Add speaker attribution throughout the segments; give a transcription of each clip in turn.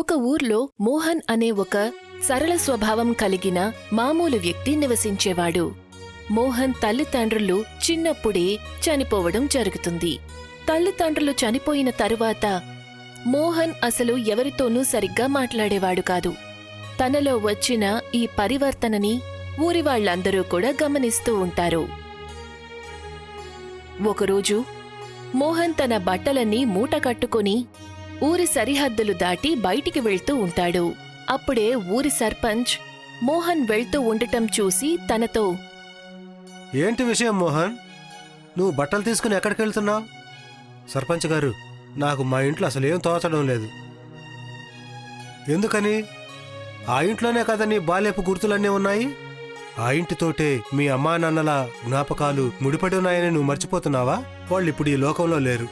Speaker 1: ఒక ఊర్లో మోహన్ అనే ఒక సరళ స్వభావం కలిగిన మామూలు వ్యక్తి నివసించేవాడు. మోహన్ తల్లిదండ్రులు చిన్నప్పుడే చనిపోవడం జరుగుతుంది. తల్లిదండ్రులు చనిపోయిన తరువాత మోహన్ అసలు ఎవరితోనూ సరిగ్గా మాట్లాడేవాడు కాదు. తనలో వచ్చిన ఈ పరివర్తనని ఊరి వాళ్ళందరూ కూడా గమనిస్తూ ఉంటారు. ఒకరోజు మోహన్ తన బట్టలన్నీ మూట కట్టుకుని ఊరి సరిహద్దులు దాటి బయటికి వెళ్తూ ఉంటాడు. అప్పుడే ఊరి సర్పంచ్ మోహన్ వెళ్తూ ఉండటం చూసి తనతో
Speaker 2: ఏంటి విషయం మోహన్? నువ్వు బట్టలు తీసుకుని ఎక్కడికి వెళ్తున్నావు? సర్పంచ్ గారు నాకు మా ఇంట్లో అసలు ఏం తోచడం లేదు. ఎందుకని? ఆ ఇంట్లోనే కదా నీ బాల్యపు గుర్తులన్నీ ఉన్నాయి? ఆ ఇంటితోటే మీ అమ్మా నాన్నల జ్ఞాపకాలు ముడిపడి ఉన్నాయని నువ్వు మర్చిపోతున్నావా? వాళ్ళు ఇప్పుడు ఈ లోకంలో లేరు.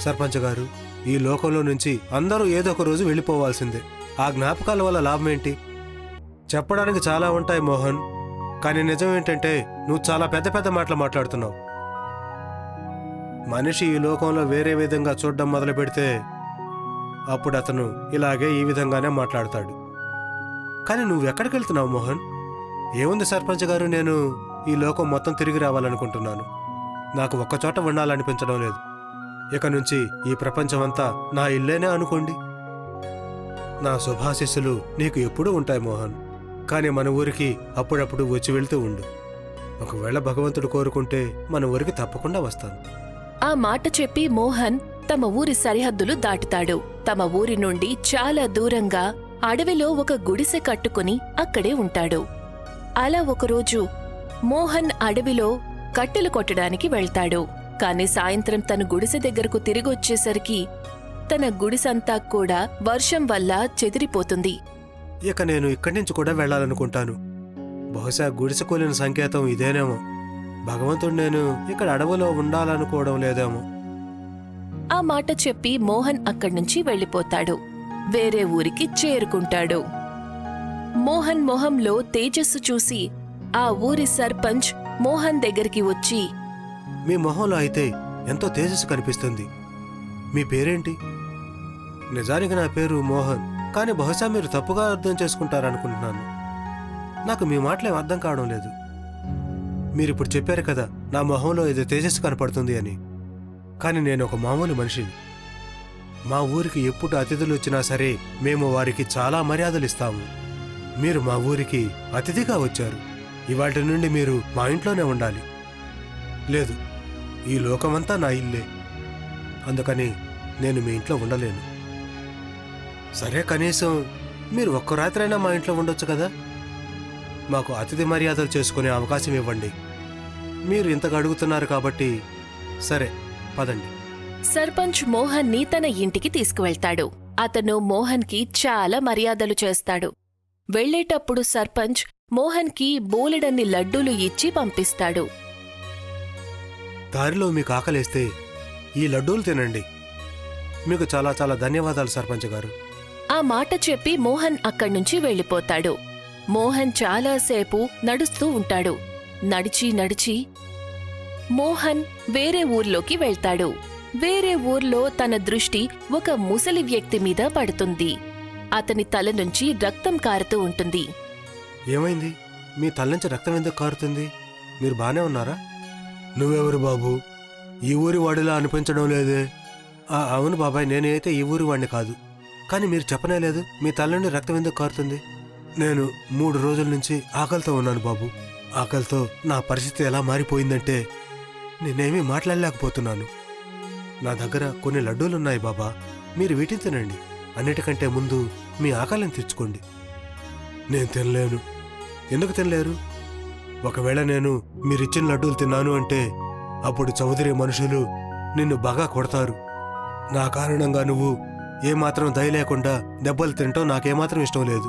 Speaker 2: సర్పంచ్ గారు ఈ లోకంలో నుంచి అందరూ ఏదో ఒక రోజు వెళ్ళిపోవాల్సిందే. ఆ జ్ఞాపకాల వల్ల లాభం ఏంటి చెప్పడానికి చాలా ఉంటాయి మోహన్. కానీ నిజం ఏంటంటే నువ్వు చాలా పెద్ద పెద్ద మాటలు మాట్లాడుతున్నావు. మనిషి ఈ లోకంలో వేరే విధంగా చూడడం మొదలు పెడితే అప్పుడు అతను ఇలాగే ఈ విధంగానే మాట్లాడతాడు. కానీ నువ్వు ఎక్కడికి వెళ్తున్నావు మోహన్? ఏముంది సర్పంచ్ గారు నేను ఈ లోకం మొత్తం తిరిగి రావాలనుకుంటున్నాను. నాకు ఒక్కచోట ఉండాలనిపించడం లేదు. ఇక నుంచి ఈ ప్రపంచమంతా నా ఇల్లేనే అనుకోండి. నా శుభాశిస్సులు నీకు ఎప్పుడూ ఉంటాయి మోహన్. కానీ మన ఊరికి అప్పుడప్పుడు వచ్చి వెళ్తూ ఉండు. ఒకవేళ భగవంతుడు కోరుకుంటే మన ఊరికి తప్పకుండా వస్తాను.
Speaker 1: ఆ మాట చెప్పి మోహన్ తమ ఊరి సరిహద్దులు దాటుతాడు. తమ ఊరి నుండి చాలా దూరంగా అడవిలో ఒక గుడిసె కట్టుకుని అక్కడే ఉంటాడు. అలా ఒకరోజు మోహన్ అడవిలో కట్టెలు కొట్టడానికి వెళ్తాడు. కాని సాయంత్రం తన గుడిసె దగ్గరకు తిరిగొచ్చేసరికి తన గుడిసంతా కూడా వర్షం వల్ల చెదిరిపోతుంది.
Speaker 2: ఇక నేను ఇక్కడి నుంచి కూడా వెళ్ళాలనుకుంటాను. బహుశా గుడిసె కూలిన సంకేతం ఇదేనేమో. భగవంతుడు నేను ఇక్కడ అడవిలో ఉండాలనుకోవడం లేదేమో.
Speaker 1: ఆ మాట చెప్పి మోహన్ అక్కడ్నుంచి వెళ్ళిపోతాడు. వేరే ఊరికి చేరుకుంటాడు. మోహన్ మొహంలో తేజస్సు చూసి ఆ ఊరి సర్పంచ్ మోహన్ దగ్గరికి వచ్చి
Speaker 2: మీ మొహంలో అయితే ఎంతో తేజస్సు కనిపిస్తుంది. మీ పేరేంటి? నిజానికి నా పేరు మోహన్ కానీ బహుశా మీరు తప్పుగా అర్థం చేసుకుంటారనుకుంటున్నాను. నాకు మీ మాటలేం అర్థం కావడం లేదు. మీరు ఇప్పుడు చెప్పారు కదా నా మొహంలో ఏదో తేజస్సు కనపడుతుంది అని. కానీ నేను ఒక మామూలు మనిషిని. మా ఊరికి ఎప్పుడు అతిథులు వచ్చినా సరే మేము వారికి చాలా మర్యాదలు ఇస్తాము. మీరు మా ఊరికి అతిథిగా వచ్చారు. ఇవాటి నుండి మీరు మా ఇంట్లోనే ఉండాలి. లేదు ఈ లోకమంతా నా ఇల్లే. అందుకని నేను మీ ఇంట్లో ఉండలేను. సరే కనీసం మీరు ఒక్క రాత్రైనా మా ఇంట్లో ఉండొచ్చు కదా? మాకు అతిథి మర్యాదలు చేసుకునే అవకాశం ఇవ్వండి. మీరు ఇంతగా అడుగుతున్నారు కాబట్టి సరే పదండి.
Speaker 1: సర్పంచ్ మోహన్ని తన ఇంటికి తీసుకువెళ్తాడు. అతను మోహన్కి చాలా మర్యాదలు చేస్తాడు. వెళ్ళేటప్పుడు సర్పంచ్ మోహన్కి బోలెడన్ని లడ్డూలు ఇచ్చి పంపిస్తాడు.
Speaker 2: దారిలో మీకు ఆకలేస్తే ఈ లడ్డూలు తినండి. మీకు చాలా చాలా ధన్యవాదాలు సర్పంచ్ గారు.
Speaker 1: ఆ మాట చెప్పి మోహన్ అక్కడ్నుంచి వెళ్ళిపోతాడు. మోహన్ చాలాసేపు నడుస్తూ ఉంటాడు. నడిచి నడిచి మోహన్ వేరే ఊర్లోకి వెళ్తాడు. వేరే ఊర్లో తన దృష్టి ఒక ముసలి వ్యక్తి మీద పడుతుంది. అతని తల నుంచి రక్తం కారుతూ ఉంటుంది.
Speaker 2: ఏమైంది? మీ తల నుంచి రక్తం ఎందుకు కారుతుంది? మీరు బానే ఉన్నారా? నువ్వెవరు బాబు? ఈ ఊరి వాడిలా అనిపించడం లేదే. అవును బాబాయ్ నేనైతే ఈ ఊరి వాడిని కాదు. కానీ మీరు చెప్పనే లేదు మీ తల రక్తం ఎందుకు కారుతుంది? నేను మూడు రోజుల నుంచి ఆకలితో ఉన్నాను బాబు. ఆకలితో నా పరిస్థితి ఎలా మారిపోయిందంటే నేనేమీ మాట్లాడలేకపోతున్నాను. నా దగ్గర కొన్ని లడ్డూలున్నాయి బాబా మీరు వీటిని తినండి. అన్నిటికంటే ముందు మీ ఆకలిని తెచ్చుకోండి నేను తినలేను. ఎందుకు తినలేరు? ఒకవేళ నేను మీరిచ్చిన లడ్డూలు తిన్నాను అంటే అప్పుడు చౌదరి మనుషులు నిన్ను బాగా కొడతారు. నా కారణంగా నువ్వు ఏమాత్రం దయ లేకుండా దెబ్బలు తింటావు నాకేమాత్రం ఇష్టం లేదు.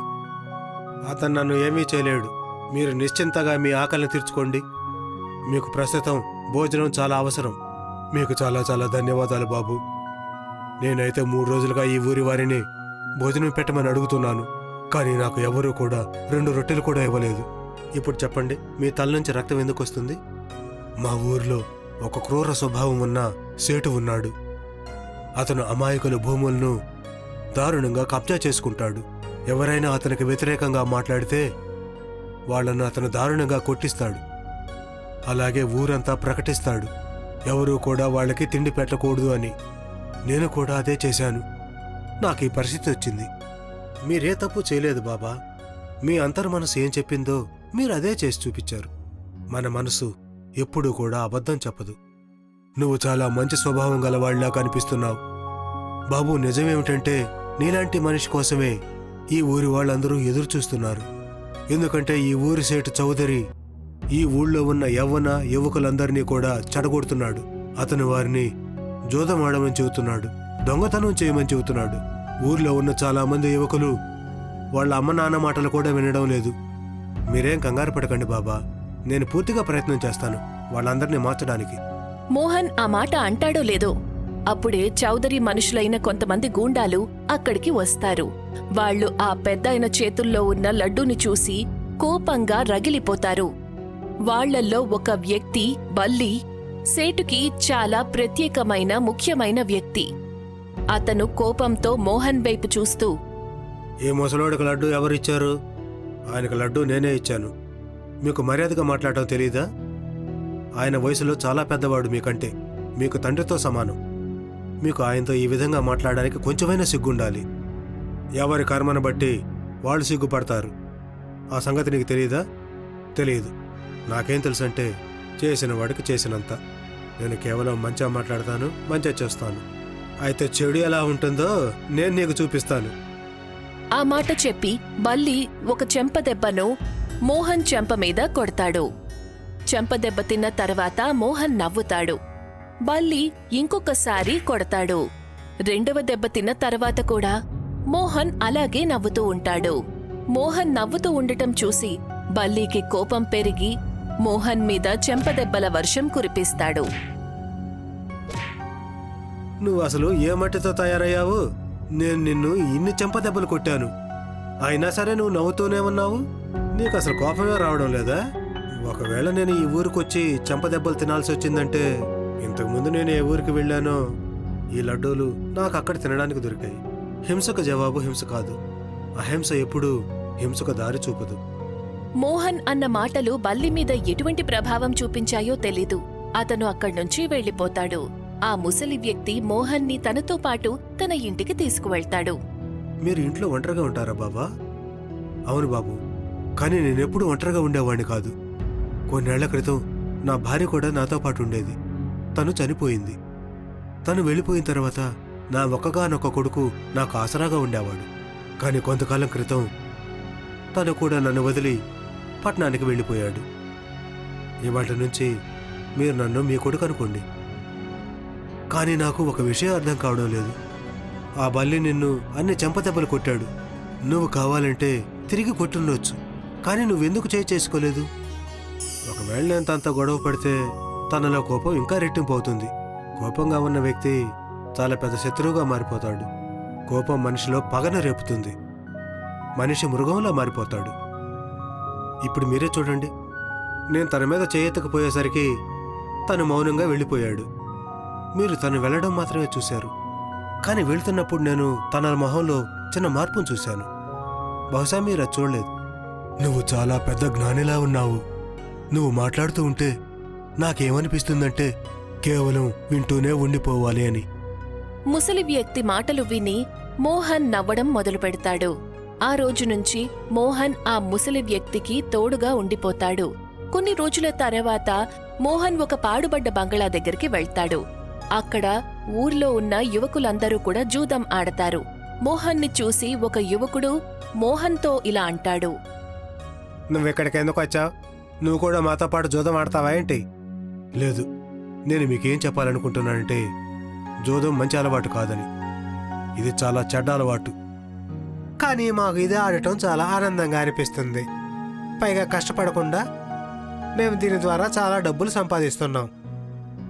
Speaker 2: అతను నన్ను ఏమీ చేయలేడు. మీరు నిశ్చింతగా మీ ఆకలిని తీర్చుకోండి. మీకు ప్రస్తుతం భోజనం చాలా అవసరం. మీకు చాలా చాలా ధన్యవాదాలు బాబు. నేనైతే మూడు రోజులుగా ఈ ఊరి వారిని భోజనం పెట్టమని అడుగుతున్నాను. కానీ నాకు ఎవరూ కూడా రెండు రొట్టెలు కూడా ఇవ్వలేదు. ఇప్పుడు చెప్పండి మీ తల నుంచి రక్తం ఎందుకు వస్తుంది? మా ఊర్లో ఒక క్రూర స్వభావం ఉన్న సేటు ఉన్నాడు. అతను అమాయకుల భూములను దారుణంగా కబ్జా చేసుకుంటాడు. ఎవరైనా అతనికి వ్యతిరేకంగా మాట్లాడితే వాళ్ళను అతను దారుణంగా కొట్టిస్తాడు. అలాగే ఊరంతా ప్రకటిస్తాడు. ఎవరూ కూడా వాళ్ళకి తిండి పెట్టకూడదు అని. నేను కూడా అదే చేశాను. నాకు ఈ పరిస్థితి వచ్చింది. మీరే తప్పు చేయలేదు బాబా. మీ అంతర్మనసు ఏం చెప్పిందో మీరు అదే చేసి చూపించారు. మన మనసు ఎప్పుడూ కూడా అబద్ధం చెప్పదు. నువ్వు చాలా మంచి స్వభావం గలవాళ్ళా కనిపిస్తున్నావు. బాబు నిజమేమిటంటే నీలాంటి మనిషి కోసమే ఈ ఊరి వాళ్ళందరూ ఎదురు చూస్తున్నారు ఎందుకంటే ఈ ఊరి సేటు చౌదరి ఈ ఊళ్ళో ఉన్న యవ్వన యువకులందరినీ కూడా చెడగొడుతున్నాడు. అతను వారిని జోదమాడమని చెబుతున్నాడు. దొంగతనం చేయమని చెబుతున్నాడు. ఊర్లో ఉన్న చాలా మంది యువకులు వాళ్ళ అమ్మ నాన్న మాటలు కూడా వినడం లేదు. మీరేం కంగారు పడకండి బాబా. నేను పూర్తిగా ప్రయత్నం చేస్తాను వాళ్ళందరినీ మార్చడానికి.
Speaker 1: మోహన్ ఆ మాట అంటాడో లేదో అప్పుడే చౌదరి మనుషులైన కొంతమంది గూండాలు అక్కడికి వస్తారు. వాళ్ళు ఆ పెద్దాయన చేతుల్లో ఉన్న లడ్డూని చూసి కోపంగా రగిలిపోతారు. వాళ్ళల్లో ఒక వ్యక్తి బల్లి సేటుకి చాలా ప్రత్యేకమైన ముఖ్యమైన వ్యక్తి. అతను కోపంతో మోహన్ వైపు చూస్తూ
Speaker 2: ఏ ముసలోడికి లడ్డు ఎవరిచ్చారు? ఆయనకు లడ్డు నేనే ఇచ్చాను. మీకు మర్యాదగా మాట్లాడటం తెలీదా? ఆయన వయసులో చాలా పెద్దవాడు మీకంటే. మీకు తండ్రితో సమానం. మీకు ఆయనతో ఈ విధంగా మాట్లాడడానికి కొంచెమైనా సిగ్గుండాలి. ఎవరి కర్మను బట్టి వాళ్ళు సిగ్గుపడతారు. ఆ సంగతి నీకు తెలియదా తెలియదు నాకేం తెలుసంటే చేసిన వాడికి చేసినంత. నేను కేవలం మంచిగా మాట్లాడతాను మంచిగా చేస్తాను. అయితే చెడు ఎలా ఉంటుందో నేను నీకు చూపిస్తాను.
Speaker 1: ఆ మాట చెప్పి బల్లి ఒక చెంపదెబ్బను మోహన్ చెంప మీద కొడతాడు. చెంపదెబ్బ తిన్న తర్వాత మోహన్ నవ్వుతాడు. బల్లి ఇంకొకసారి కొడతాడు. రెండవ దెబ్బ తిన్న తర్వాత కూడా మోహన్ అలాగే నవ్వుతూ ఉంటాడు. మోహన్ నవ్వుతూ ఉండటం చూసి బల్లీకి కోపం పెరిగి మోహన్ మీద చెంపదెబ్బల వర్షం కురిపిస్తాడు.
Speaker 2: నువ్వు అసలు ఏ మట్టితో తయారయ్యావు? నేను నిన్ను ఇన్ని చెంపదెబ్బలు కొట్టాను. అయినా సరే నువ్వు నవ్వుతూనే ఉన్నావు. నీకు అసలు కోపమే రావడం లేదా? ఒకవేళ నేను ఈ ఊరికొచ్చి చెంపదెబ్బలు తినాల్సి వచ్చిందంటే ఇంతకుముందు నేను ఏ ఊరికి వెళ్ళానో? ఈ లడ్డూలు నాకు అక్కడ తినడానికి దొరికాయి. హింసకు జవాబు హింస కాదు. అహింస ఎప్పుడూ హింసకు దారి చూపదు.
Speaker 1: మోహన్ అన్న మాటలు బల్లి మీద ఎటువంటి ప్రభావం చూపించాయో తెలీదు. అతను అక్కడ్నుంచి వెళ్ళిపోతాడు. ఆ ముసలి వ్యక్తి మోహన్ని తనతో పాటు తన ఇంటికి తీసుకువెళ్తాడు.
Speaker 2: మీరు ఇంట్లో ఒంటరిగా ఉంటారా బాబా? అవును బాబు కానీ నేనెప్పుడు ఒంటరిగా ఉండేవాడిని కాదు. కొన్నేళ్ళ క్రితం నా భార్య కూడా నాతో పాటు ఉండేది. తను చనిపోయింది. తను వెళ్ళిపోయిన తర్వాత నా ఒక్కగానొక్క కొడుకు నాకు ఆసరాగా ఉండేవాడు. కానీ కొంతకాలం క్రితం తను కూడా నన్ను వదిలి పట్టణానికి వెళ్ళిపోయాడు. ఇవాటి నుంచి మీరు నన్ను మీ కొడుకు అనుకోండి. కానీ నాకు ఒక విషయం అర్థం కావడం లేదు. ఆ బల్లి నిన్ను అన్ని చెంపదెబ్బలు కొట్టాడు. నువ్వు కావాలంటే తిరిగి కొట్టుండొచ్చు. కానీ నువ్వెందుకు చేయి చేసుకోలేదు? ఒకవేళ నేను తనతో గొడవ పడితే తనలో కోపం ఇంకా రెట్టింపు అవుతుంది కోపంగా ఉన్న వ్యక్తి చాలా పెద్ద శత్రువుగా మారిపోతాడు. కోపం మనిషిలో పగన రేపుతుంది. మనిషి మృగంలా మారిపోతాడు. ఇప్పుడు మీరే చూడండి. నేను తన మీద చేయెత్తకపోయేసరికి తను మౌనంగా వెళ్ళిపోయాడు. మీరు తను వెళ్ళడం మాత్రమే చూశారు. కానీ వెళ్తున్నప్పుడు నేను తన మొహంలో చిన్న మార్పును చూశాను. బహుశా మీరు అది చూడలేదు. నువ్వు చాలా పెద్ద జ్ఞానిలా ఉన్నావు. నువ్వు మాట్లాడుతూ ఉంటే నాకేమనిపిస్తుందంటే కేవలం వింటూనే ఉండిపోవాలి అని.
Speaker 1: ముసలి వ్యక్తి మాటలు విని మోహన్ నవ్వడం మొదలు పెడతాడు ఆ రోజు నుంచి మోహన్ ఆ ముసలి వ్యక్తికి తోడుగా ఉండిపోతాడు. కొన్ని రోజుల తర్వాత మోహన్ ఒక పాడుబడ్డ బంగళా దగ్గరికి వెళ్తాడు. అక్కడ ఊర్లో ఉన్న యువకులందరూ కూడా జూదం ఆడతారు. మోహన్ని చూసి ఒక యువకుడు మోహన్తో ఇలా అంటాడు.
Speaker 2: నువ్వెక్కడికి ఎందుకు వచ్చావు నువ్వు కూడా మాతో పాటు జూదం ఆడతావా ఏంటి? లేదు. నేను మీకేం చెప్పాలనుకుంటున్నానంటే జూదం మంచి అలవాటు కాదని. ఇది చాలా చెడ్డ అలవాటు. కానీ మాకు ఇది ఆడటం చాలా ఆనందంగా అనిపిస్తుంది. పైగా కష్టపడకుండా మేము దీని ద్వారా చాలా డబ్బులు సంపాదిస్తున్నాం.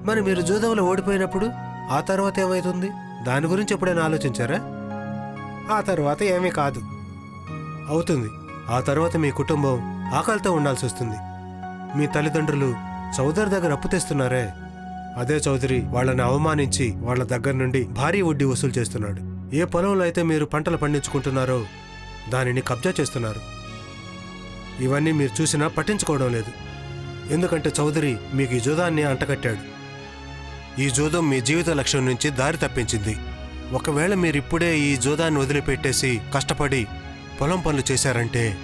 Speaker 2: మరి మీరు జూదంలో ఓడిపోయినప్పుడు ఆ తర్వాత ఏమవుతుంది దాని గురించి ఎప్పుడైనా ఆలోచించారా? ఆ తర్వాత ఏమీ కాదు. అవుతుంది. ఆ తర్వాత మీ కుటుంబం ఆకలితో ఉండాల్సి వస్తుంది. మీ తల్లిదండ్రులు చౌదరి దగ్గర అప్పు తెస్తున్నారే. అదే చౌదరి వాళ్ళని అవమానించి వాళ్ళ దగ్గర నుండి భారీ వడ్డీ వసూలు చేస్తున్నాడు. ఏ పొలంలో అయితే మీరు పంటలు పండించుకుంటున్నారో దానిని కబ్జా చేస్తున్నారు. ఇవన్నీ మీరు చూసినా పట్టించుకోవడం లేదు. ఎందుకంటే చౌదరి మీకు ఈ జూదాన్ని అంటకట్టాడు ఈ జూదం మీ జీవిత లక్ష్యం నుంచి దారి తప్పించింది. ఒకవేళ మీరిప్పుడే ఈ జూదాన్ని వదిలిపెట్టేసి కష్టపడి పొలం పనులు చేశారంటే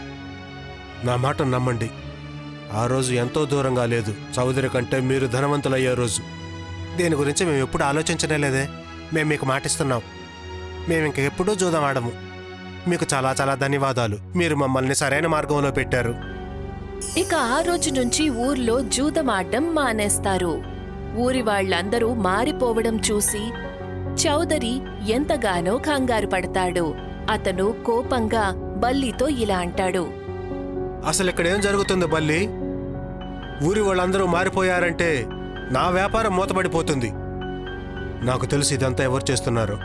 Speaker 2: నా మాట నమ్మండి. ఆ రోజు ఎంతో దూరంగా లేదు. చౌదరి కంటే మీరు ధనవంతులయ్యే రోజు. దీని గురించి మేము ఎప్పుడు ఆలోచించనే లేదే. మేము మీకు మాటిస్తున్నాం. మేము ఇంక ఎప్పుడూ జూదం ఆడము. మీకు చాలా చాలా ధన్యవాదాలు. మీరు మమ్మల్ని సరైన మార్గంలో పెట్టారు.
Speaker 1: ఇక ఆ రోజు నుంచి ఊర్లో జూదమాడ్డం మానేస్తారు. ఊరి వాళ్ళందరూ మారిపోవడం చూసి చౌదరి ఎంతగానో కంగారు పడతాడు. అతను కోపంగా బల్లితో ఇలా అంటాడు.
Speaker 2: అసలు జరుగుతుంది బల్లి? ఊరి వాళ్ళందరూ మారిపోయారంటే నా వ్యాపారం మూతపడిపోతుంది. నాకు తెలిసి ఇదంతా ఎవరు చేస్తున్నారు?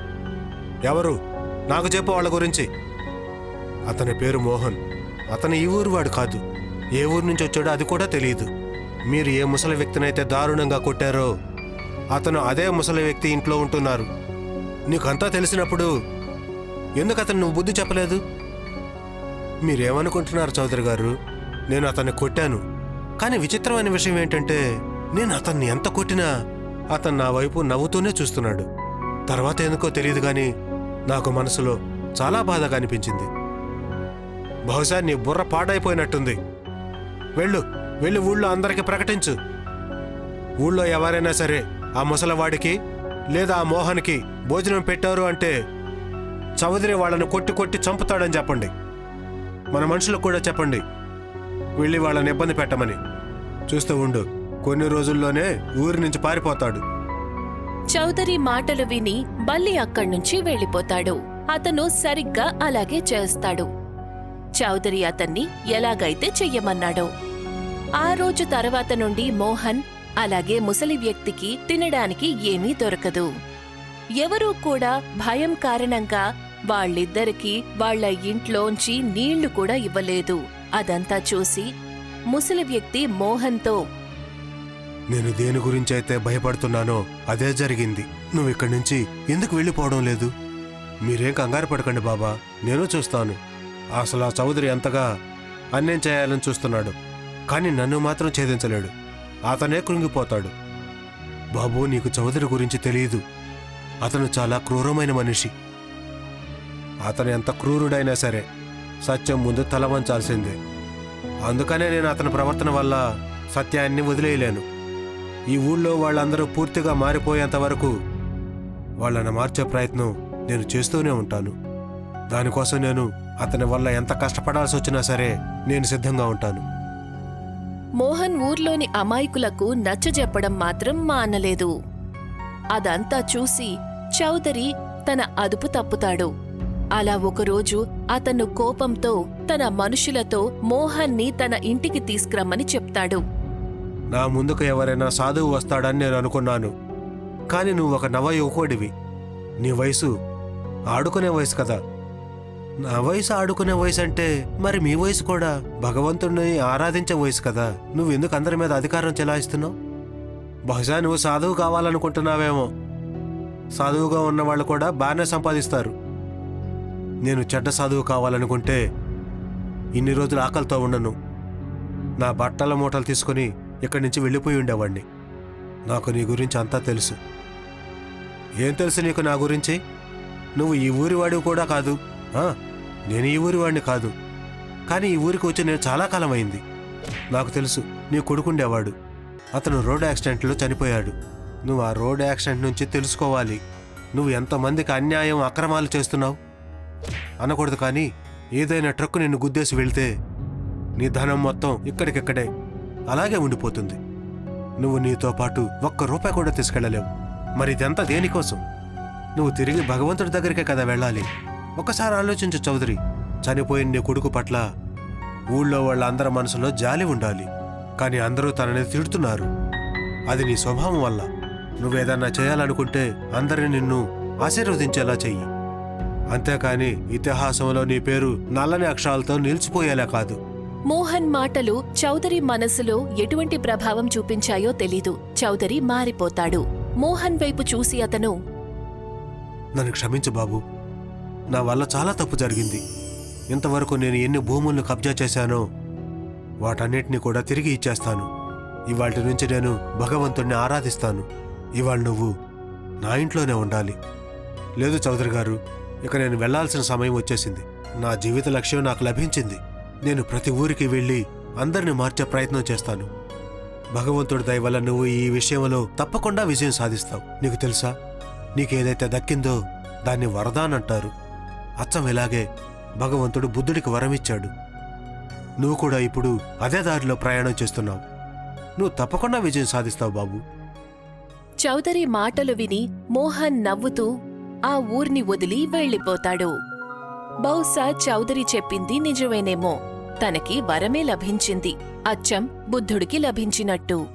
Speaker 2: ఎవరు? నాకు చెప్పు వాళ్ళ గురించి. అతని పేరు మోహన్. అతను ఈ ఊరు వాడు కాదు. ఏ ఊరు నుంచి వచ్చాడో అది కూడా తెలియదు. మీరు ఏ ముసలి వ్యక్తినైతే దారుణంగా కొట్టారో అతను అదే ముసలి వ్యక్తి ఇంట్లో ఉంటున్నారు. నీకంతా తెలిసినప్పుడు ఎందుకు అతను నువ్వు బుద్ధి చెప్పలేదు? మీరేమనుకుంటున్నారు చౌదరి గారు? నేను అతన్ని కొట్టాను. కానీ విచిత్రమైన విషయం ఏంటంటే నేను అతన్ని ఎంత కొట్టినా అతను నా వైపు నవ్వుతూనే చూస్తున్నాడు. తర్వాత ఎందుకో తెలియదు కానీ నాకు మనసులో చాలా బాధగా అనిపించింది. బహుశా నీ బుర్ర పాడైపోయినట్టుంది. వెళ్ళు. వెళ్ళి ఊళ్ళో అందరికీ ప్రకటించు. ఊళ్ళో ఎవరైనా సరే ఆ ముసలవాడికి లేదా ఆ మోహన్కి భోజనం పెట్టారు అంటే చౌదరి వాళ్ళని కొట్టి కొట్టి చంపుతాడని చెప్పండి. మన మనుషులకు కూడా చెప్పండి. వెళ్ళి వాళ్ళని ఇబ్బంది పెట్టమని. చూస్తూ ఉండు. కొన్ని రోజుల్లోనే ఊరి నుంచి పారిపోతాడు.
Speaker 1: చౌదరి మాటలు విని బల్లి అక్కడ్నుంచి వెళ్ళిపోతాడు. అతను సరిగ్గా అలాగే చేస్తాడు. చౌదరి అతన్ని ఎలాగైతే చెయ్యమన్నాడో. ఆ రోజు తర్వాత నుండి మోహన్ అలాగే ముసలి వ్యక్తికి తినడానికి ఏమీ దొరకదు. ఎవరూ కూడా భయం కారణంగా వాళ్ళిద్దరికీ వాళ్ళ ఇంట్లోంచి నీళ్ళు కూడా ఇవ్వలేదు. అదంతా చూసి ముసలి వ్యక్తి మోహన్తో
Speaker 2: నేను దేని గురించి అయితే భయపడుతున్నానో అదే జరిగింది. నువ్వు ఇక్కడి నుంచి ఎందుకు వెళ్ళిపోవడం లేదు? మీరేం కంగారు పడకండి బాబా. నేను చూస్తాను. అసలు ఆ చౌదరి ఎంతగా అన్యం చేయాలని చూస్తున్నాడు. కానీ నన్ను మాత్రం ఛేదించలేడు. అతనే కృంగిపోతాడు. బాబు నీకు చౌదరి గురించి తెలియదు అతను చాలా క్రూరమైన మనిషి. అతను ఎంత క్రూరుడైనా సరే సత్యం ముందు తల వంచాల్సిందే అందుకనే నేను అతని ప్రవర్తన వల్ల సత్యాన్ని వదిలేయలేను. ఈ ఊళ్ళో వాళ్ళందరూ పూర్తిగా మారిపోయేంత వరకు వాళ్ళని మార్చే ప్రయత్నం నేను చేస్తూనే ఉంటాను. దానికోసం నేను అతని వల్ల ఎంత కష్టపడాల్సి వచ్చినా సరే నేను సిద్ధంగా ఉంటాను.
Speaker 1: మోహన్ ఊర్లోని అమాయకులకు నచ్చజెప్పడం మాత్రం మానలేదు. అదంతా చూసి చౌదరి తన అదుపు తప్పుతాడు. అలా ఒకరోజు అతను కోపంతో తన మనుషులతో మోహన్ని తన ఇంటికి తీసుకురమ్మని చెప్తాడు.
Speaker 2: నా ముందుకు ఎవరైనా సాధువు వస్తాడని నేను అనుకున్నాను. కానీ నువ్వు ఒక నవ యువకుడివి నీ వయసు ఆడుకునే వయసు కదా. నా వయసు ఆడుకునే వయసు అంటే మరి మీ వయసు కూడా భగవంతుడిని ఆరాధించే వయసు కదా. నువ్వు ఎందుకు అందరి మీద అధికారం చెలాయిస్తున్నావు? బహుశా నువ్వు సాధువు కావాలనుకుంటున్నావేమో. సాధువుగా ఉన్నవాళ్ళు కూడా బాగానే సంపాదిస్తారు. నేను చెడ్డ సాధువు కావాలనుకుంటే ఇన్ని రోజులు ఆకలితో ఉండను. నా బట్టల మూటలు తీసుకుని ఇక్కడి నుంచి వెళ్ళిపోయి ఉండేవాణ్ణి. నాకు నీ గురించి అంతా తెలుసు. ఏం తెలుసు నీకు నా గురించి? నువ్వు ఈ ఊరి వాడివి కూడా కాదు ఆ, నేను ఈ ఊరి వాడిని కాదు. కానీ ఈ ఊరికి వచ్చి నేను చాలా కాలం అయింది నాకు తెలుసు నీ కొడుకుండేవాడు. అతను రోడ్ యాక్సిడెంట్లో చనిపోయాడు. నువ్వు ఆ రోడ్ యాక్సిడెంట్ నుంచి తెలుసుకోవాలి. నువ్వు ఎంతమందికి అన్యాయం అక్రమాలు చేస్తున్నావు? అనకూడదు కానీ ఏదైనా ట్రక్ నిన్ను గుద్దేసి వెళ్తే నీ ధనం మొత్తం ఇక్కడికిక్కడే అలాగే ఉండిపోతుంది. నువ్వు నీతో పాటు ఒక్క రూపాయి కూడా తీసుకెళ్ళలేవు. మరి ఇదంతా దేనికోసం? నువ్వు తిరిగి భగవంతుడి దగ్గరికే కదా వెళ్ళాలి. ఒకసారి ఆలోచించు చౌదరి. చనిపోయిన నీ కొడుకు పట్ల ఊళ్ళో వాళ్ళందరి మనసులో జాలి ఉండాలి. కానీ అందరూ తనని తిడుతున్నారు. అది నీ స్వభావం వల్ల. నువ్వేదన్నా చేయాలనుకుంటే అందరిని నిన్ను ఆశీర్వదించేలా చెయ్యి. అంతేకాని ఇతిహాసంలో నీ పేరు నల్లని అక్షరాలతో నిలిచిపోయేలా కాదు.
Speaker 1: మోహన్ మాటలు చౌదరి మనసులో ఎటువంటి ప్రభావం చూపించాయో తెలీదు. చౌదరి మారిపోతాడు. మోహన్ వైపు చూసి అతను
Speaker 2: నన్ను క్షమించు బాబు. నా వల్ల చాలా తప్పు జరిగింది. ఇంతవరకు నేను ఎన్ని భూములను కబ్జా చేశానో వాటన్నిటిని కూడా తిరిగి ఇచ్చేస్తాను. ఇవాటి నుంచి నేను భగవంతుణ్ణి ఆరాధిస్తాను. ఇవాళ నువ్వు నా ఇంట్లోనే ఉండాలి. లేదు చౌదరి గారు ఇక నేను వెళ్ళాల్సిన సమయం వచ్చేసింది. నా జీవిత లక్ష్యం నాకు లభించింది. నేను ప్రతి ఊరికి వెళ్ళి అందరిని మార్చే ప్రయత్నం చేస్తాను. భగవంతుడి దయ వల్ల నువ్వు ఈ విషయంలో తప్పకుండా విజయం సాధిస్తావు. నీకు తెలుసా? నీకేదైతే దక్కిందో దాన్ని వరదాన్ అంటారు అచ్చం ఇలాగే భగవంతుడు బుద్ధుడికి వరమిచ్చాడు. నువ్వు కూడా ఇప్పుడు అదే దారిలో ప్రయాణం చేస్తున్నావు. నువ్వు తప్పకుండా విజయం సాధిస్తావు బాబు.
Speaker 1: చౌదరి మాటలు విని మోహన్ నవ్వుతూ ఆ ఊర్ని వదిలి వెళ్ళిపోతాడు. బహుశా చౌదరి చెప్పింది నిజమేనేమో. తనకి వరమే లభించింది. అచ్చం బుద్ధుడికి లభించినట్టు.